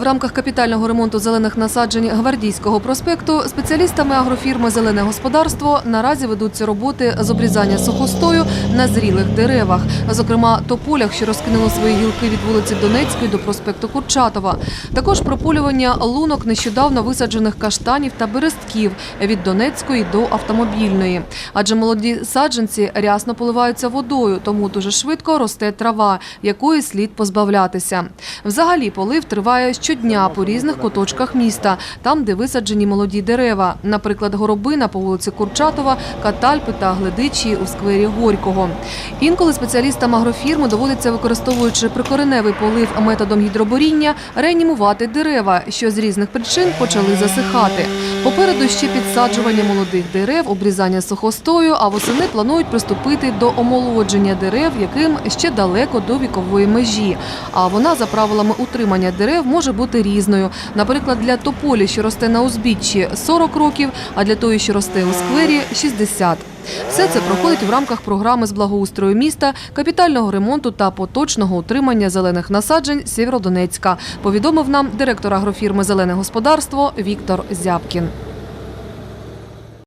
В рамках капітального ремонту зелених насаджень Гвардійського проспекту спеціалістами агрофірми Зелене господарство наразі ведуться роботи з обрізання сухостою на зрілих деревах, зокрема тополях, що розкинуло свої гілки від вулиці Донецької до проспекту Курчатова. Також прополювання лунок нещодавно висаджених каштанів та берестків від Донецької до автомобільної. Адже молоді саджанці рясно поливаються водою, тому дуже швидко росте трава, якої слід позбавлятися. Взагалі полив триває щодня по різних куточках міста, там, де висаджені молоді дерева, наприклад, горобина по вулиці Курчатова, Катальпи та Гледичі у сквері Горького. Інколи спеціалістам агрофірми доводиться, використовуючи прикореневий полив методом гідроборіння, реанімувати дерева, що з різних причин почали засихати. Попереду ще підсаджування молодих дерев, обрізання сухостою, а восени планують приступити до омолодження дерев, яким ще далеко до вікової межі. А вона за правилами утримання дерев може бути різною. Наприклад, для тополі, що росте на узбіччі, 40 років, а для тої, що росте у сквері 60. Все це проходить в рамках програми з благоустрою міста, капітального ремонту та поточного утримання зелених насаджень Сєвєродонецька, повідомив нам директор агрофірми Зелене господарство Віктор Зябкін.